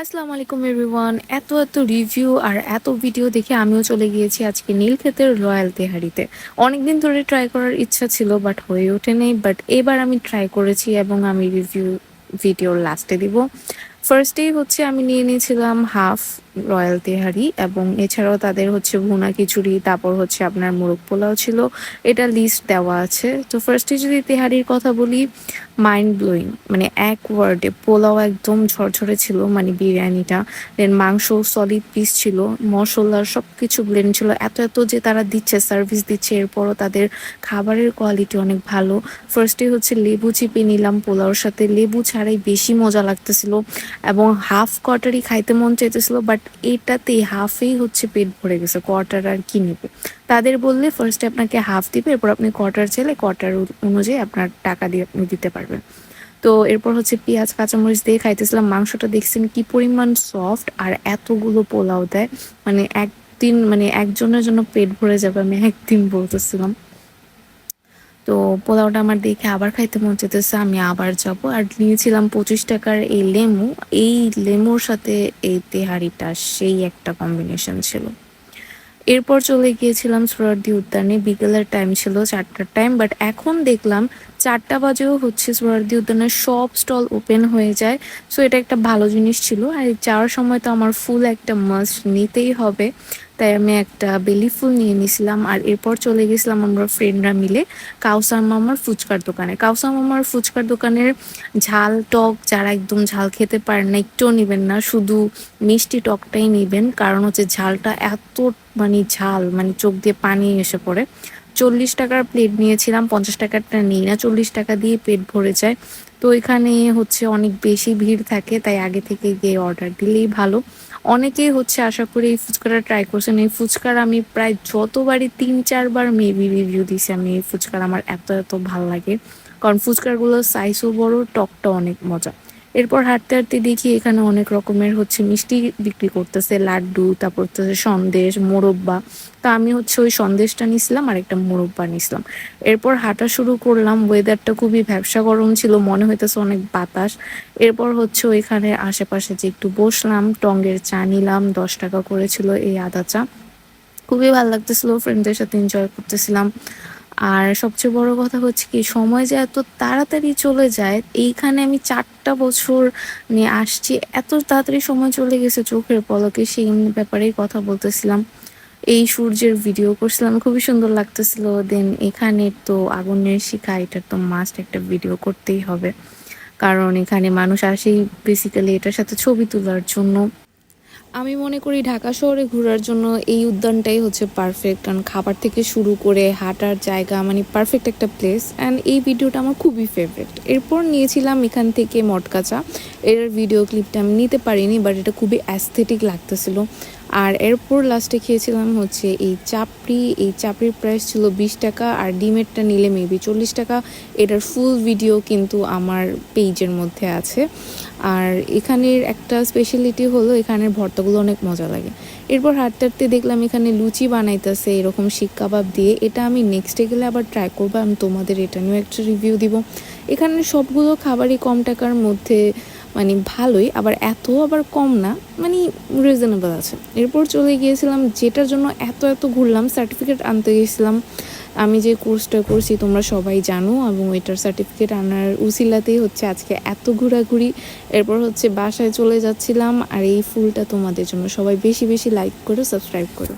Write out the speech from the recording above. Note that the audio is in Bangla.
আসসালামু আলাইকুম এভরিওয়ান। এত এত রিভিউ আর এত ভিডিও দেখে আমিও চলে গিয়েছি আজকে নীলক্ষেতের রয়্যাল তেহারিতে। অনেকদিন ধরে ট্রাই করার ইচ্ছা ছিল বাট হয়ে ওঠেনি। বাট এবার আমি ট্রাই করেছি এবং আমি রিভিউ ভিডিওর লাস্টে দিব। ফার্স্টেই হচ্ছে আমি নিয়ে নিয়েছিলাম হাফ রয়্যাল তেহারি এবং এছাড়াও তাদের হচ্ছে ভুনা খিচুড়ি, তারপর হচ্ছে আপনার মোরগ পোলাও ছিল। এটা লিস্ট দেওয়া আছে। তো ফার্স্টে যদি তেহারির কথা বলি মাইন্ড ব্লোয়িং মানে এক ওয়ার্ডে পোলাও একদম ঝরঝরে ছিল মানে বিরিয়ানিটা। দেন মাংস সলিড পিস ছিল, মশলার সব কিছু ব্লেন্ড ছিল। এত এত যে তারা দিচ্ছে সার্ভিস দিচ্ছে, এরপরও তাদের খাবারের কোয়ালিটি অনেক ভালো। ফার্স্টে হচ্ছে লেবু চিপে নিলাম পোলাওর সাথে। লেবু ছাড়াই বেশি মজা লাগতেছিল এবং হাফ কোয়ার্টারই খাইতে মন চাইতেছিল বাট এটাতে হাফেই হচ্ছে পেট ভরে গেছে কোয়ার্টার আর কি নেবে? তাদের বললে ফার্স্টে আপনাকে হাফ দিবে, এরপর আপনি কোয়ার্টার চাইলে কোয়ার্টার অনুযায়ী আপনার টাকা দিয়ে আপনি দিতে পারবেন। তো এরপর হচ্ছে পেঁয়াজ, কাঁচামরিচ দিয়ে খাইতেছিলাম, মাংসটা দেখছেন কি পরিমাণ সফট আর এতগুলো পোলাও দেয় মানে একদিন মানে একজনের জন্য পেট ভরে যাবে আমি একদিন বলতেছিলাম। তো পোলাওটা আমার দেখে আবার খাইতে মন চেতেছে আমি আবার যাব। আর নিয়েছিলাম পঁচিশ টাকার এই লেমু, এই লেমুর সাথে এই তেহারিটা, সেই একটা কম্বিনেশন ছিল। এরপর চলে গিয়েছিলাম সুরার্দি উদ্যানে, বিকেলের টাইম ছিল চারটার টাইম বাট এখন দেখলাম চারটা বাজেও হচ্ছে সুরার্দি উদ্যানের সব স্টল ওপেন হয়ে যায়। সো এটা একটা ভালো জিনিস ছিল, আর যাওয়ার সময় তো আমার ফুল একটা মাস্ট নিতেই হবে। তাই আমি একটা বেলি ফুল নিয়ে নিয়েছিলাম আর এরপর চলে গেছিলাম আমরা ফ্রেন্ডরা মিলে কাউসার মামার ফুচকার দোকানে। কাউসার মামার ফুচকার দোকানের ঝাল টক যারা একদম ঝাল খেতে পারেন না, একটুও নেবেন না, শুধু মিষ্টি টকটাই নেবেন। কারণ হচ্ছে ঝালটা এত মানে ঝাল মানে চোখ দিয়ে পানি এসে পড়ে। চল্লিশ টাকার প্লেট নিয়েছিলাম, পঞ্চাশ টাকারটা নিই না, চল্লিশ টাকা দিয়ে পেট ভরে যায়। তো এখানে হচ্ছে অনেক বেশি ভিড় থাকে, তাই আগে থেকে গিয়ে অর্ডার দিলেই ভালো। অনেকেই হচ্ছে আশা করি এই ফুচকাটা ট্রাই করছেন। এই ফুচকার আমি প্রায় যতবারই তিন, চারবার মেবি রিভিউ দিছি আমি এই ফুচকার। আমার এত এত ভালো লাগে। কারণ ফুচকারগুলোর সাইজও বড় টকটা অনেক মজা। এরপর হাঁটতে হাঁটতে দেখি এখানে অনেক রকমের হচ্ছে মিষ্টি বিক্রি করতেছে, লাড্ডু, তারপর হচ্ছে সন্দেশ, মোরব্বা। তা আমি হচ্ছে ওই সন্দেশটা নিছিলাম আর একটা মোরব্বা নিছিলাম। এরপর হাঁটা শুরু করলাম ওয়েদারটা খুবই ব্যবসা গরম ছিল, মনে হইতেছে অনেক বাতাস। এরপর হচ্ছে ওইখানে আশেপাশে যে একটু বসলাম, টঙ্গের চা নিলাম, দশ টাকা করেছিল এই আদা চা। খুবই ভালো লাগতেছিল ফ্রেন্ডদের সাথে এনজয় করতেছিলাম। আর সবচেয়ে বড় কথা হচ্ছে কি, সময় যে এত তাড়াতাড়ি চলে যায়, এইখানে আমি চারটা বছর নিয়ে আসছি, এত তাড়াতাড়ি সময় চলে গেছে চোখের পলকে, সেই ব্যাপারেই কথা বলতেছিলাম। এই সূর্যের ভিডিও করছিলাম, খুবই সুন্দর লাগতেছিল। দেন এখানে তো আগুনের শিখা, এটার তো মাস্ট একটা ভিডিও করতেই হবে। কারণ এখানে মানুষ আসেই বেসিক্যালি এটার সাথে ছবি তোলার জন্য। আমি মনে করি ঢাকা শহরে ঘোরার জন্য এই উদ্যানটাই হচ্ছে পারফেক্ট কারণ খাবার থেকে শুরু করে হাঁটার জায়গা মানে পারফেক্ট একটা প্লেস অ্যান্ড এই ভিডিওটা আমার খুবই ফেভারিট এরপর নিয়েছিলাম এখান থেকে মটকাচা। এর ভিডিও ক্লিপটা আমি নিতে পারিনি বাট এটা খুবই অ্যাস্থেটিক লাগতেছিল। আর এরপর লাস্টে খেয়েছিলাম হচ্ছে এই চাপড়ি, এই চাপড়ির প্রাইস ছিল বিশ টাকা আর ডিমেরটা নিলে মেবি চল্লিশ টাকা। এটার ফুল ভিডিও কিন্তু আমার পেজের মধ্যে আছে। আর এখানের একটা স্পেশালিটি হলো এখানের ভর্তাগুলো অনেক মজা লাগে। এরপর হাঁটতে হাঁটতে দেখলাম এখানে লুচি বানাইতেছে এরকম শিক কাবাব দিয়ে। এটা আমি নেক্সটে গেলে আবার ট্রাই করব। আমি তোমাদের এটা নিয়েও একটা রিভিউ দিব। এখানে সবগুলো খাবারই কম টাকার মধ্যে মানে ভালোই, আবার এত আবার কম না মানে রিজনেবল আছে। এরপর চলে গিয়েছিলাম, যেটার জন্য এত এত ঘুরলাম সার্টিফিকেট আনতে গেছিলাম আমি যে কোর্সটা করছি, তোমরা সবাই জানো, এবং ওইটার সার্টিফিকেট আনার উসিলাতেই হচ্ছে আজকে এত ঘোরাঘুরি। এরপর হচ্ছে বাসায় চলে যাচ্ছিলাম, আর এই ফুলটা তোমাদের জন্য। সবাই বেশি বেশি লাইক করো সাবস্ক্রাইব করো।